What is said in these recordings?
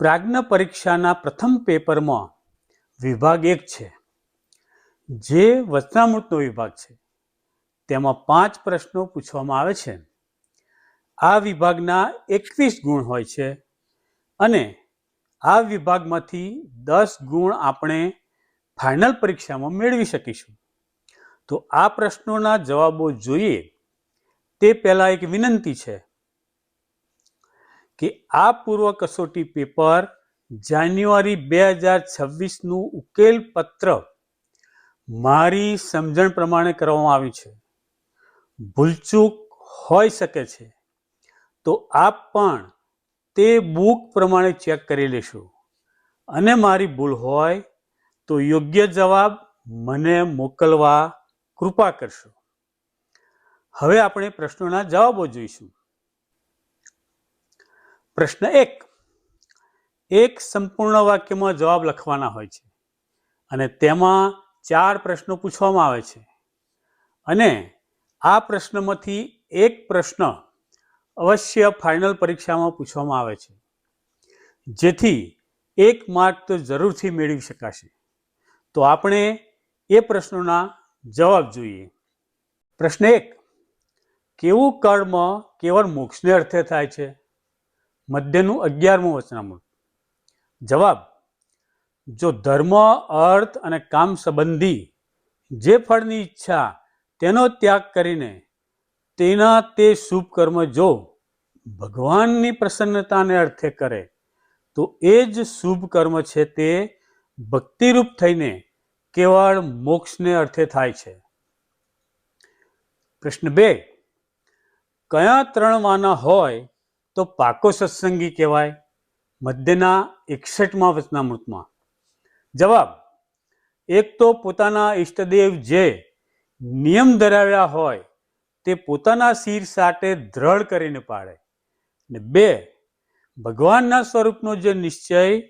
પ્રાજ્ઞ પરીક્ષાના પ્રથમ પેપરમાં વિભાગ એક છે. જે વચનામૃતનો વિભાગ છે. તેમાં પાંચ પ્રશ્નો પૂછવામાં આવે છે. આ વિભાગના એકવીસ ગુણ હોય છે અને આ વિભાગમાંથી દસ ગુણ આપણે ફાઇનલ પરીક્ષામાં મેળવી શકીશું. તો આ પ્રશ્નોના જવાબો જોઈએ તે પહેલાં એક વિનંતી છે. કે આ પૂર્વ કસોટી પેપર જાન્યુઆરી બે હજાર છવ્વીસનું ઉકેલ પત્ર મારી સમજણ પ્રમાણે કરવામાં આવ્યું છે. ભૂલચૂક હોઈ શકે છે. તો આપ પણ તે બુક પ્રમાણે ચેક કરી લેશો. અને મારી ભૂલ હોય તો યોગ્ય જવાબ મને મોકલવા કૃપા કરશો. હવે આપણે પ્રશ્નોના જવાબો જોઈશું. પ્રશ્ન એક. એક સંપૂર્ણ વાક્યમાં જવાબ લખવાના હોય છે અને તેમાં ચાર પ્રશ્નો પૂછવામાં આવે છે. અને આ પ્રશ્નમાંથી એક પ્રશ્ન અવશ્ય ફાઇનલ પરીક્ષામાં પૂછવામાં આવે છે. જેથી એક માર્ક તો જરૂરથી મેળવી શકાશે. તો આપણે એ પ્રશ્નોના જવાબ જોઈએ. પ્રશ્ન એક. કેવું કર્મ કેવળ મોક્ષને અર્થે થાય છે? મધ્યનું અગિયારમું વચનામૃત જવાબ, જો ધર્મ, અર્થ અને કામ સંબંધી જે ફળની ઈચ્છા તેનો ત્યાગ કરીને તેના તે શુભ કર્મ જો ભગવાનની પ્રસન્નતાને અર્થે કરે, તો એ જ શુભ કર્મ છે તે ભક્તિરૂપ થઈને કેવળ મોક્ષને અર્થે થાય છે. પ્રશ્ન બે, કયા ત્રણ વાના હોય તો પાકો સત્સંગી કહેવાય, મધ્યના એકસઠમાં વચનામૃતમાં જવાબ, એક તો પોતાના ઈષ્ટદેવ જે નિયમ ધરાવ્યા હોય, તે પોતાના શિર સાથે દ્રઢ કરીને પાડે ને બે, ભગવાનના સ્વરૂપનો જે નિશ્ચય,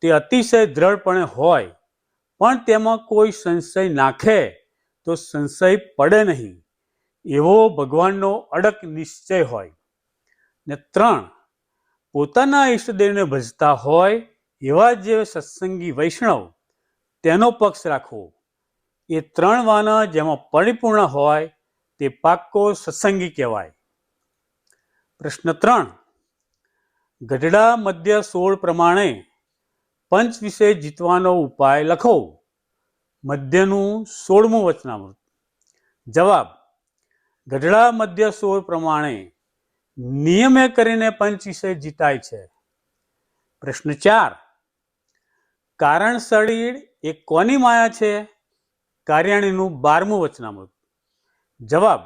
તે અતિશય દ્રઢપણે હોય, પણ તેમાં કોઈ સંશય નાખે, તો સંશય પડે નહીં. એવો ભગવાનનો અડક નિશ્ચય હોય. ને ત્રણ, પોતાના ઈષ્ટદેવને ભજતા હોય એવા જે સત્સંગી વૈષ્ણવ તેનો પક્ષ રાખવો. એ ત્રણ વાના જેમાં પરિપૂર્ણ હોય તે પાક્કો સત્સંગી કહેવાય. પ્રશ્ન ત્રણ, ગઢડા મધ્ય સોળ પ્રમાણે પંચ વિશે જીતવાનો ઉપાય લખો. મધ્યનું સોળમું વચનામૃત. જવાબ, ગઢડા મધ્ય સોળ પ્રમાણે નિયમે કરીને પંચીસે જીતાય છે. પ્રશ્ન ચાર. કારણ શરીર એ કોની માયા છે? કાર્યાણીનું બારમું વચનામૃત. જવાબ.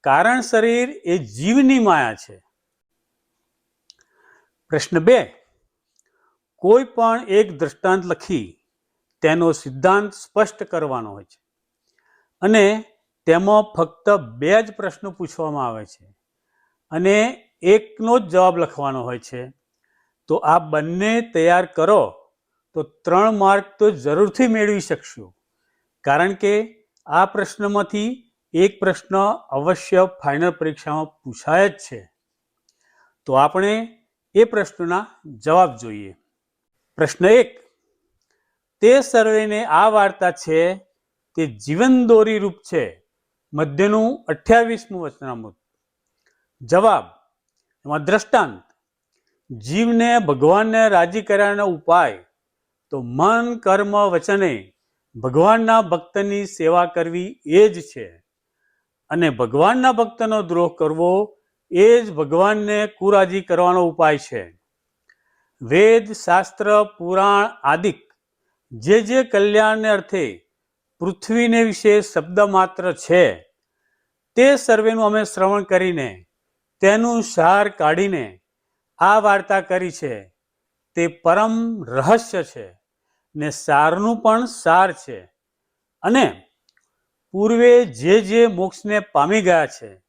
કારણ શરીર એ જીવની માયા છે. પ્રશ્ન બે. કોઈ પણ એક દ્રષ્ટાંત લખી તેનો સિદ્ધાંત સ્પષ્ટ કરવાનો હોય છે અને તેમાં ફક્ત બે જ પ્રશ્નો પૂછવામાં આવે છે. અને એકનો જ જવાબ લખવાનો હોય છે. તો આ બંને તૈયાર કરો, તો ત્રણ માર્ક તો જરૂરથી મેળવી શકશો. કારણ કે આ પ્રશ્નમાંથી એક પ્રશ્ન અવશ્ય ફાઇનલ પરીક્ષામાં પૂછાય જ છે. તો આપણે એ પ્રશ્નના જવાબ જોઈએ. પ્રશ્ન એક, તે સર્વેને આ વાર્તા છે, તે જીવનદોરી રૂપ છે. મધ્યનું અઠ્યાવીસમું વચનામૃત. જવાબ, એમાં દ્રષ્ટાંત, જીવને ભગવાનને રાજી કર્યાનો ઉપાય, તો મન, કર્મ, વચને ભગવાનના ભક્તની સેવા કરવી એ જ છે. અને ભગવાનના ભક્તનો દ્રોહ કરવો એ જ ભગવાનને કુરાજી કરવાનો ઉપાય છે. વેદ, શાસ્ત્ર, પુરાણ આદિક, જે જે કલ્યાણને અર્થે પૃથ્વીને વિશે શબ્દ માત્ર છે, તે સર્વેનું અમે શ્રવણ કરીને તેનું સાર કાઢીને આ વાર્તા કરી છે. તે પરમ રહસ્ય છે ને સારનું પણ સાર છે. અને પૂર્વે જે જે મોક્ષને પામી ગયા છે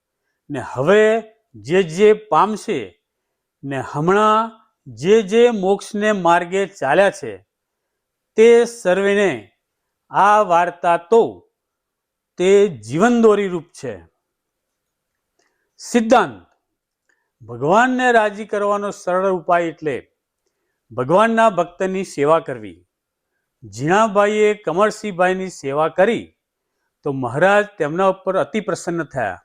ને હવે જે જે પામશે ને હમણાં જે જે મોક્ષને માર્ગે ચાલ્યા છે તે સર્વેને આ વાર્તા તો તે જીવનદોરી રૂપ છે. સિદ્ધાંત ભગવાનને રાજી કરવાનો સરળ ઉપાય એટલે ભગવાનના ભક્તની સેવા કરવી. ઝીણાભાઈએ કમરસિંહભાઈની સેવા કરી તો મહારાજ તેમના ઉપર અતિ પ્રસન્ન થયા.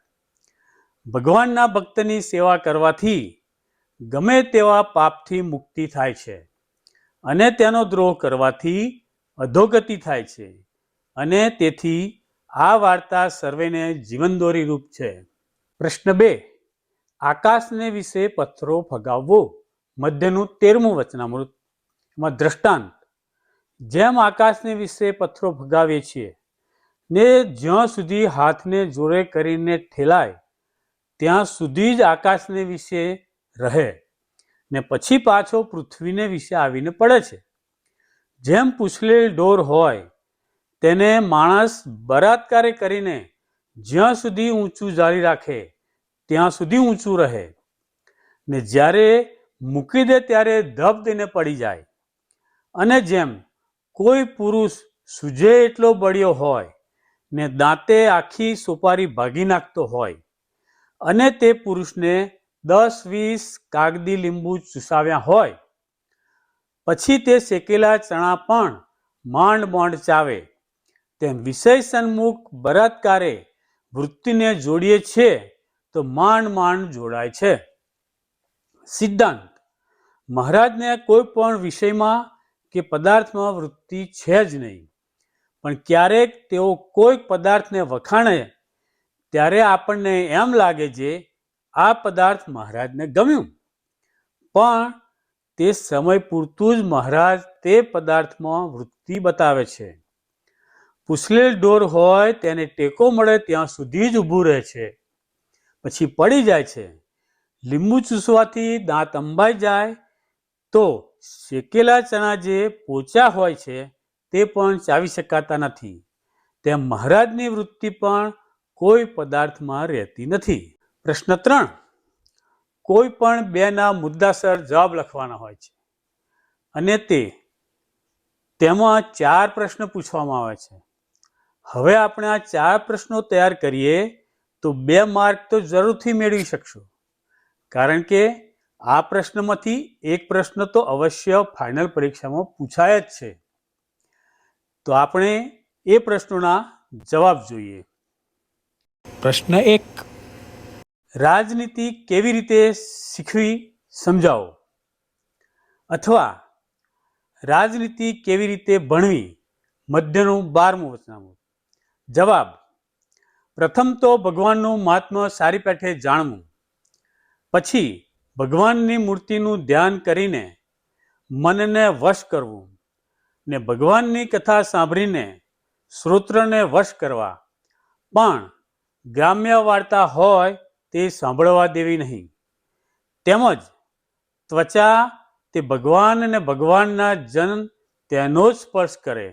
ભગવાનના ભક્તની સેવા કરવાથી ગમે તેવા પાપથી મુક્તિ થાય છે અને તેનો દ્રોહ કરવાથી અધોગતિ થાય છે અને તેથી આ વાર્તા સર્વેને જીવનદોરી રૂપ છે. પ્રશ્ન બે આકાશને વિશે પથ્થરો ફગાવવો. મધ્યનું તેરમું વચનામૃત. એમાં દ્રષ્ટાંત. જેમ આકાશને વિશે પથ્થરો ફગાવીએ છીએ, ને જ્યાં સુધી હાથને જોડે કરીને ઠેલાય, ત્યાં સુધી જ આકાશને વિશે રહે, ને પછી પાછો પૃથ્વીને વિશે આવીને પડે છે. જેમ પૂછલેલ ડોર હોય, તેને માણસ બળાત્કારે કરીને જ્યાં સુધી ઊંચું જાળી રાખે ત્યાં સુધી ઊંચું રહે. ને જ્યારે મૂકી દે ત્યારે ધબ દઈને પડી જાય. અને જેમ કોઈ પુરુષ સૂજે એટલો બળ્યો હોય, ને દાંતે આખી સોપારી ભાગી નાખતો હોય, અને તે પુરુષને દસ વીસ કાગદી લીંબુ ચૂસાવ્યા હોય, પછી તે શેકેલા ચણા પણ માંડ માંડ ચાવે. તેમ વિષય સન્મુખ બળાત્કારે વૃત્તિને જોડીએ છે. તો માંડ માંડ જોડાય છે. સિદ્ધાંત. મહારાજને કોઈ પણ વિષયમાં કે પદાર્થમાં વૃત્તિ છે જ નહીં. પણ ક્યારેક તેઓ કોઈક પદાર્થને વખાણે, ત્યારે આપણને એમ લાગે છે, આ પદાર્થ મહારાજને ગમ્યું. પણ તે સમય પૂરતું જ મહારાજ તે પદાર્થમાં વૃત્તિ બતાવે છે. પૂછલેલ ડોર હોય, તેને ટેકો મળે, ત્યાં સુધી જ ઊભું રહે છે. પછી પડી જાય છે. લીંબુ ચૂસવાથી દાંત અંબાઈ જાય તો શેકેલા ચણા જે પોચા હોય છે તે પણ ચાવી શકાતા નથી. તેમ મહારાજની વૃત્તિ પણ કોઈ પદાર્થમાં રહેતી નથી. પ્રશ્ન ત્રણ. કોઈ પણ બેના મુદ્દાસર જવાબ લખવાના હોય છે. અને તે તેમાં ચાર પ્રશ્ન પૂછવામાં આવે છે. હવે આપણે આ ચાર પ્રશ્નો તૈયાર કરીએ તો બે માર્ક તો જરૂરથી મેળવી શકશો. કારણ કે આ પ્રશ્નમાંથી એક પ્રશ્ન તો અવશ્ય ફાઇનલ પરીક્ષામાં પૂછાય જ છે. તો આપણે એ પ્રશ્નોના જવાબ જોઈએ. પ્રશ્ન એક. રાજનીતિ કેવી રીતે શીખવી સમજાવો? અથવા રાજનીતિ કેવી રીતે ભણવી? મધ્યનું બારમું વચનામું જવાબ પ્રથમ તો ભગવાનનું મહાત્મ્ય સારી પેઠે જાણવું. પછી ભગવાનની મૂર્તિનું ધ્યાન કરીને મનને વશ કરવું ને ભગવાનની કથા સાંભળીને શ્રોત્રને વશ કરવા. પણ ગ્રામ્ય વાર્તા હોય તે સાંભળવા દેવી નહીં. તેમજ ત્વચા તે ભગવાન અને ભગવાનના જન તેનો જ સ્પર્શ કરે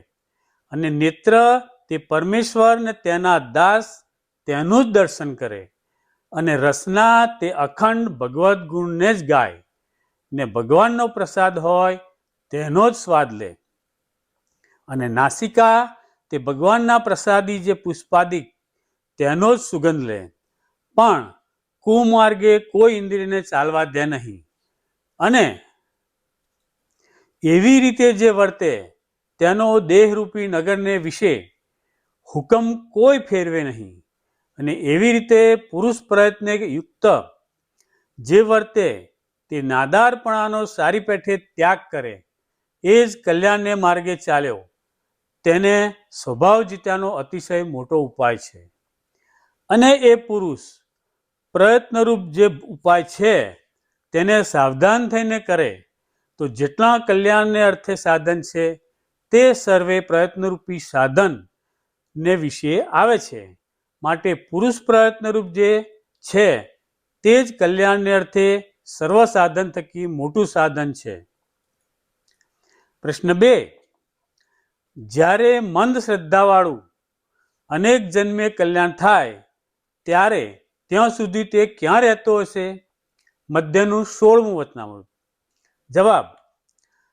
અને નેત્ર તે પરમેશ્વર ને તેના દાસ તેનું જ દર્શન કરે. અને રસના તે અખંડ ભગવદ્ ગુણને જ ગાય. ને ભગવાનનો પ્રસાદ હોય, તેનો જ સ્વાદ લે. અને નાસિકા તે ભગવાનના પ્રસાદી જે પુષ્પાદિક, તેનો જ સુગંધ લે. પણ કુમાર્ગે કોઈ ઇન્દ્રિયને ચાલવા દે નહીં. અને એવી રીતે જે વર્તે, તેનો દેહરૂપી નગરને વિશે હુકમ કોઈ ફેરવે નહીં. અને એવી રીતે પુરુષ પ્રયત્ને યુક્ત જે વર્તે તે નાદારપણાનો સારી પેઠે ત્યાગ કરે, એ જ કલ્યાણને માર્ગે ચાલ્યો. તેને સ્વભાવ જીત્યાનો અતિશય મોટો ઉપાય છે. અને એ પુરુષ પ્રયત્નરૂપ જે ઉપાય છે, તેને સાવધાન થઈને કરે, તો જેટલા કલ્યાણને અર્થે સાધન છે, તે સર્વે પ્રયત્નરૂપી સાધન ને વિશે આવે છે. માટે પુરુષ પ્રયત્નરૂપ જે છે, તે જ કલ્યાણને અર્થે સર્વ સાધન થકી મોટું સાધન છે. પ્રશ્ન બે, જ્યારે મંદ શ્રદ્ધાવાળું અનેક જન્મે કલ્યાણ થાય, ત્યારે ત્યાં સુધી તે ક્યાં રહેતો હશે? મધ્યનું સોળમું વચનામૃત. જવાબ,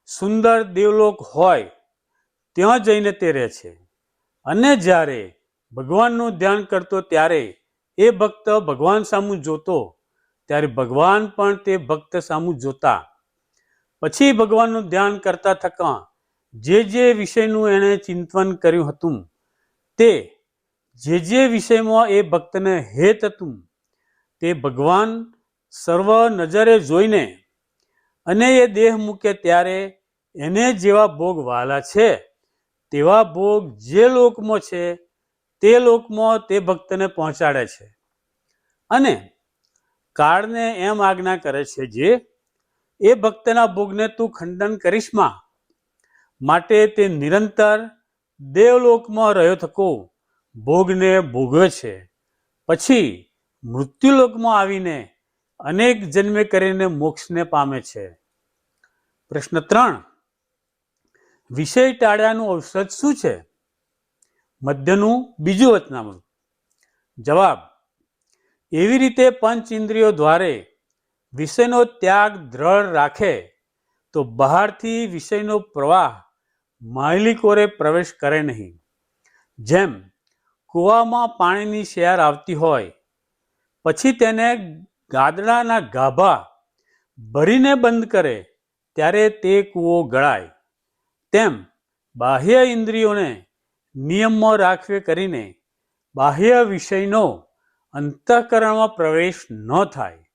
સુંદર દેવલોક હોય, ત્યાં જઈને તે રહે છે. અને જ્યારે ભગવાનનું ધ્યાન કરતો ત્યારે એ ભક્ત ભગવાન સામું જોતો, ત્યારે ભગવાન પણ તે ભક્ત સામું જોતા. પછી ભગવાનનું ધ્યાન કરતા થકા જે જે વિષયનું એણે ચિંતન કર્યું હતું, તે જે જે વિષયમાં એ ભક્તને હેત હતું, તે ભગવાન સર્વ નજરે જોઈને અને એ દેહ મૂકે ત્યારે એને જેવા ભોગ વાલા છે, તેવા ભોગ જે લોકમાં છે તે લોકમાં તે ભક્તને પહોંચાડે છે. અને કાળને એમ આજ્ઞા કરે છે જે, એ ભક્તના ભોગને તું ખંડન કરીશમાં માટે તે નિરંતર દેવલોકમાં રહ્યો થકો, ભોગને ભોગવે છે. પછી મૃત્યુલોકમાં આવીને અનેક જન્મે કરીને મોક્ષને પામે છે. પ્રશ્ન ત્રણ, વિષય ટાળ્યાનું ઔષધ શું છે? મધ્યનું બીજું વચનામૃત. જવાબ, એવી રીતે પંચ ઇન્દ્રિયો દ્વારે વિષયનો ત્યાગ દ્રઢ રાખે, તો બહારથી વિષયનો પ્રવાહ માલિકોરે પ્રવેશ કરે નહીં. જેમ, કૂવામાં પાણીની શેર આવતી હોય, પછી તેને ગાદડાના ગાભા ભરીને બંધ કરે, ત્યારે તે કૂવો ગળાય. તેમ, બાહ્ય ઇન્દ્રિયોને નિયમમાં રાખવે કરીને બાહ્ય વિષયનો અંતઃકરણમાં પ્રવેશ ન થાય.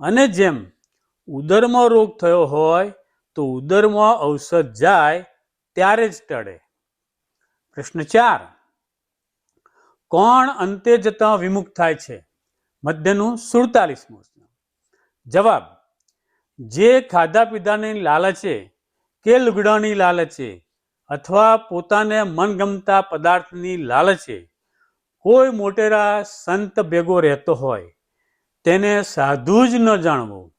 અને જેમ ઉદરમાં રોગ થયો હોય, તો ઉદરમાં ઔષધ જાય ત્યારે જ ટળે. પ્રશ્ન ચાર. કોણ અંતે જતા વિમુખ થાય છે? મધ્યનું સુડતાલીસમું જવાબ. જે ખાધા પીધાની લાલચે કે લુગડાની લાલચે અથવા પોતાને મનગમતા પદાર્થની લાલચે કોઈ મોટેરા સંત ભેગો રહેતો હોય, તેને સાધુ જ ન જાણવું,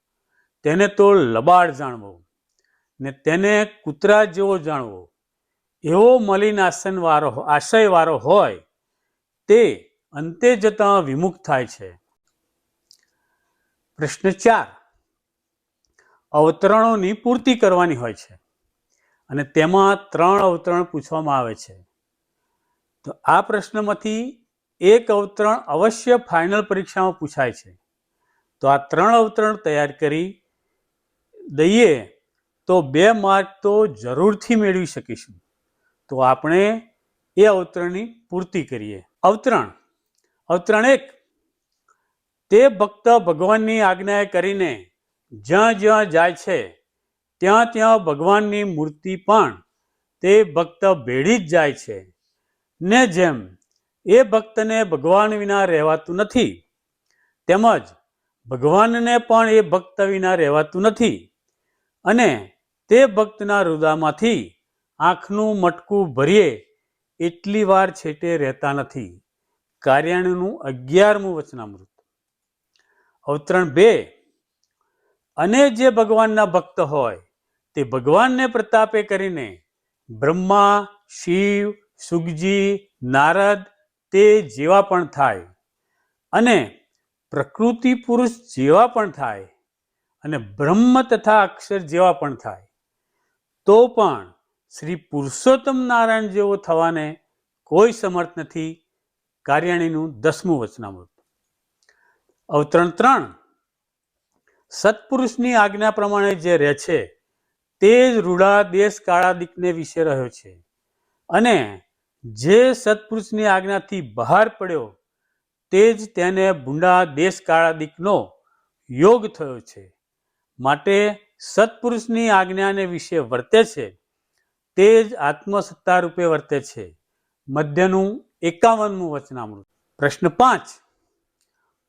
તેને તો લબાડ જાણવો ને તેને કૂતરા જેવો જાણવો. એવો મલિન આસનવાળો વાળો આશય હોય, તે અંતે જતા વિમુખ થાય છે. પ્રશ્ન ચાર. અવતરણોની પૂર્તિ કરવાની હોય છે. અને તેમાં ત્રણ અવતરણ પૂછવામાં આવે છે. તો આ પ્રશ્નમાંથી એક અવતરણ અવશ્ય ફાઇનલ પરીક્ષામાં પૂછાય છે. તો આ ત્રણ અવતરણ તૈયાર કરી દઈએ તો બે માર્ક તો જરૂરથી મેળવી શકીશું. તો આપણે એ અવતરણની પૂર્તિ કરીએ. અવતરણ. અવતરણ એક. તે ભક્ત ભગવાનની આજ્ઞાએ કરીને જ્યાં જ્યાં જાય છે ત્યાં ત્યાં ભગવાનની મૂર્તિ પણ તે ભક્ત ભેળી જ જાય છે. ને જેમ એ ભક્તને ભગવાન વિના રહેવાતું નથી, તેમજ ભગવાનને પણ એ ભક્ત વિના રહેવાતું નથી અને તે ભક્તના હૃદયમાંથી આંખનું મટકું ભરીએ એટલી વાર છેટે રહેતા નથી. કાર્યાણીનું અગિયારમું વચનામૃત. અવતરણ બે, અને જે ભગવાનના ભક્ત હોય તે ભગવાનને પ્રતાપે કરીને બ્રહ્મા, શિવ સુગજી નારદ તે જેવા પણ થાય અને પ્રકૃતિ પુરુષ જેવા પણ થાય અને બ્રહ્મ તથા અક્ષર જેવા પણ થાય, તો પણ શ્રી પુરુષોત્તમ નારાયણ જેવો થવાને કોઈ સમર્થ નથી. કાર્યાણીનું દસમું વચનામૃત. અવતરણ ત્રણ. સત્પુરુષની આજ્ઞા પ્રમાણે જે રહે છે તે જ રૂઢા દેશ કાળાદિકને વિશે રહ્યો છે. અને જે સત્પુરુષની આજ્ઞાથી બહાર પડ્યો તે જ તેને ભૂંડા દેશ કાળાદિકનો યોગ થયો છે. માટે સત્પુરુષની આજ્ઞાને વિશે વર્તે છે. તે જ આત્મસત્તા રૂપે વર્તે છે. મધ્યનું એકાવનમું વચનામૃત. પ્રશ્ન પાંચ.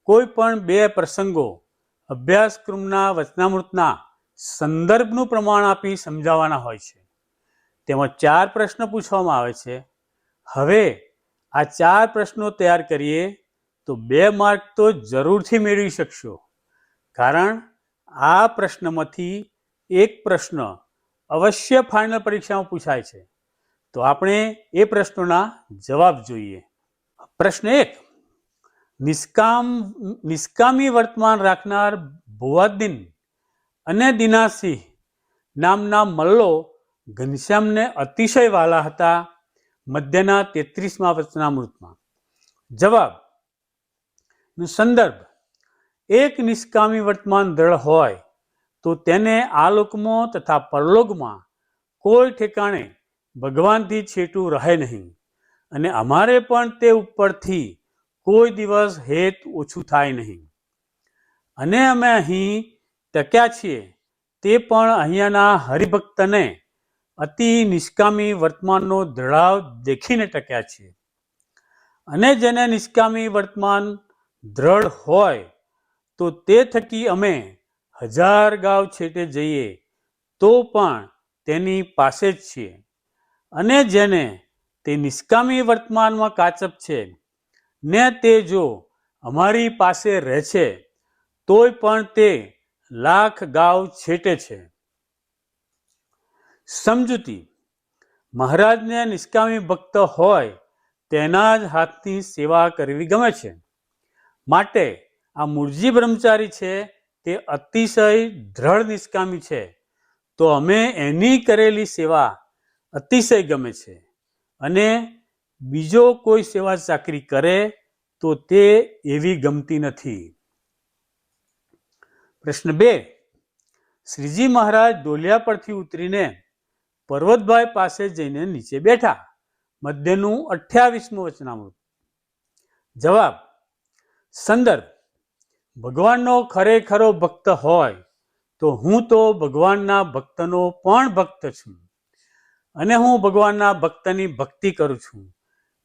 કોઈ પણ બે પ્રસંગો અભ્યાસક્રમના વચનામૃતના સંદર્ભનું પ્રમાણ આપી સમજાવવાના હોય છે. તેમાં ચાર પ્રશ્ન પૂછવામાં આવે છે. હવે આ ચાર પ્રશ્નો તૈયાર કરીએ તો બે માર્ક તો જરૂરથી મેળવી શકશો. કારણ આ પ્રશ્નમાંથી એક પ્રશ્ન અવશ્ય ફાઇનલ પરીક્ષામાં પૂછાય છે. તો આપણે એ પ્રશ્નોના જવાબ જોઈએ. પ્રશ્ન એક, નિષ્કામ, નિષ્કામી વર્તમાન રાખનાર ભુવાદિન અને દિનાસિંહ નામના મલ્લો ઘનશ્યામને અતિશય વાલા હતા મધ્યના તેત્રીસમાં વચનામૃતમાં જવાબ, નો સંદર્ભ, એક નિષ્કામી વર્તમાન દળ હોય તો તેને આ લોકમાં તથા પરલોકમાં કોઈ ઠેકાણે ભગવાનથી છેટું રહે નહીં અને અમારે પણ તે ઉપરથી કોઈ દિવસ હેત ઓછું થાય નહીં. અને અમે અહીં ટક્યા છીએ. તે પણ અહીંયાના હરિભક્તને અતિ નિષ્કામી વર્તમાનનો દ્રઢાવ દેખીને ટક્યા છીએ. અને જેને નિષ્કામી વર્તમાન દ્રઢ હોય, તો તે થકી અમે હજાર ગાંવ છેટે જઈએ, તો પણ તેની પાસે જ છીએ. અને જેને તે નિષ્કામી વર્તમાનમાં કાચપ છે, ને તે જો અમારી પાસે રહે છે, તોય પણ તે લાખ ગાવ છેટે છે. સમજૂતી, મહારાજને નિષ્કામી ભક્ત હોય તેના જ હાથની સેવા કરવી ગમે છે. માટે આ મૂળજી બ્રહ્મચારી છે તે અતિશય દ્રઢ નિષ્કામી છે. તો અમે એની કરેલી સેવા અતિશય ગમે છે. અને બીજો કોઈ સેવા ચાકરી કરે તો તે એવી ગમતી નથી. પ્રશ્ન બે. શ્રીજી મહારાજ ડોલિયા પરથી ઉતરીને પર્વતભાઈ પાસે જઈને નીચે બેઠા. મધ્યનું અઠ્યાવીસમું વચનામૃત. જવાબ સંદર્ભ ભગવાનનો ખરેખરો ભક્ત હોય, તો હું તો ભગવાનના ભક્તનો પણ ભક્ત છું. અને હું ભગવાનના ભક્તની ભક્તિ કરું છું.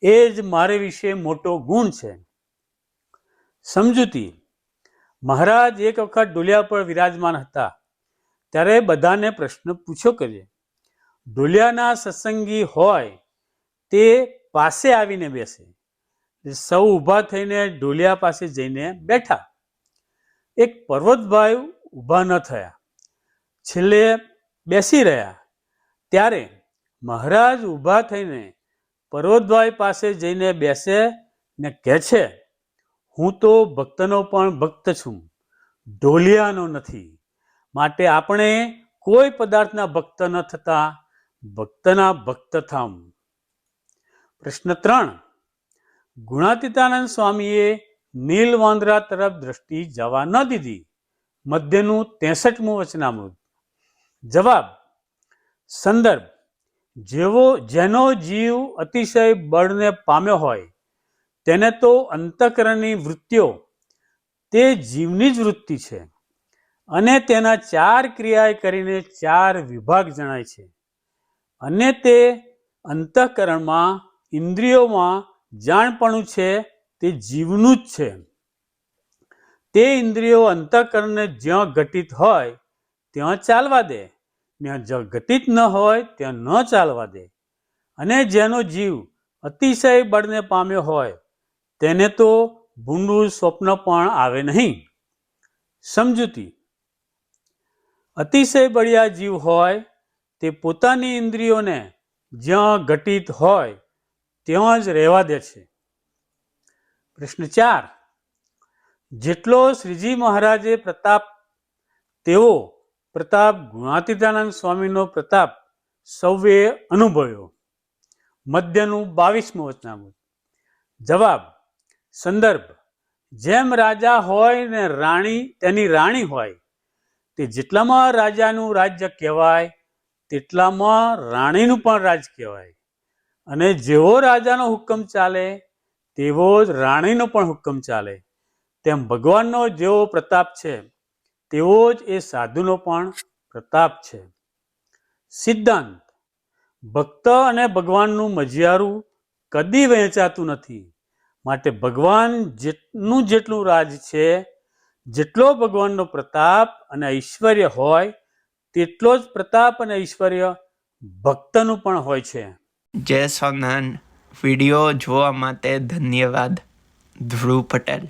એ જ મારે વિશે મોટો ગુણ છે. સમજૂતી મહારાજ એક વખત ડોલિયા પર વિરાજમાન હતા. ત્યારે બધાને પ્રશ્ન પૂછ્યો કરીએ ડોલિયાના સત્સંગી હોય તે પાસે આવીને બેસે. સૌ ઊભા થઈને ઢોલિયા પાસે જઈને બેઠા. એક પર્વતભાઈ ઊભા ન થયા. છેલ્લે બેસી રહ્યા. ત્યારે મહારાજ ઊભા થઈને પર્વતભાઈ પાસે જઈને બેસે ને કહે છે હું તો ભક્તનો પણ ભક્ત છું. ઢોલિયાનો નથી. માટે આપણે કોઈ પદાર્થના ભક્ત ન થતા ભક્તના ભક્ત થામ પ્રશ્ન ત્રણ. ગુણાતીતાનંદ સ્વામીએ નીલ વાંદરા તરફ દ્રષ્ટિ જવા ન દીધી. મધ્યનું તેસઠમું વચનામૃત. જવાબ. સંદર્ભ. જેવો જેનો જીવ અતિશય બળને પામ્યો હોય તેને તો અંતકરણની વૃત્તિઓ, તે જીવની જ વૃત્તિ છે અને તેના ચાર ક્રિયાએ કરીને ચાર વિભાગ જણાય છે. અને તે અંતઃકરણમાં ઇન્દ્રિયોમાં જાણપણું છે, તે જીવનું જ છે. તે ઇન્દ્રિયો અંતઃકરણને જ્યાં ઘટિત હોય, ત્યાં ચાલવા દે. ત્યાં જ્યાં ઘટિત ન હોય, ત્યાં ન ચાલવા દે. અને જેનો જીવ અતિશય બળને પામ્યો હોય તેને તો ભૂંડું સ્વપ્ન પણ આવે નહીં. સમજૂતી. અતિશય બળિયા જીવ હોય, તે પોતાની ઇન્દ્રિયોને જ્યાં ઘટિત હોય, ત્યાં જ રહેવા દે છે. પ્રશ્ન ચાર. જેટલો શ્રીજી મહારાજે પ્રતાપ, તેવો પ્રતાપ ગુણાતીતાનંદ સ્વામીનો પ્રતાપ સૌએ અનુભવ્યો. મધ્યનું બાવીસમું વચનામૃત. જવાબ સંદર્ભ. જેમ રાજા હોય ને રાણી તેની રાણી હોય, તે જેટલામાં રાજાનું રાજ્ય કહેવાય, તેટલામાં રાણીનું પણ રાજ કહેવાય. અને જેવો રાજાનો હુકમ ચાલે, તેવો જ રાણીનો પણ હુકમ ચાલે. તેમ ભગવાનનો જેવો પ્રતાપ છે, તેવો જ એ સાધુનો પણ પ્રતાપ છે. સિદ્ધાંત. ભક્ત અને ભગવાનનું મજિયારું કદી વહેંચાતું નથી. માટે ભગવાન જેટલું જેટલું રાજ છે, જેટલો ભગવાનનો પ્રતાપ અને ઐશ્વર્ય હોય, તેટલો જ પ્રતાપ અને ઐશ્વર્ય ભક્તનું પણ હોય છે. જય સોનાન વીડિયો જોવા માટે ધન્યવાદ. ધ્રુવ પટેલ.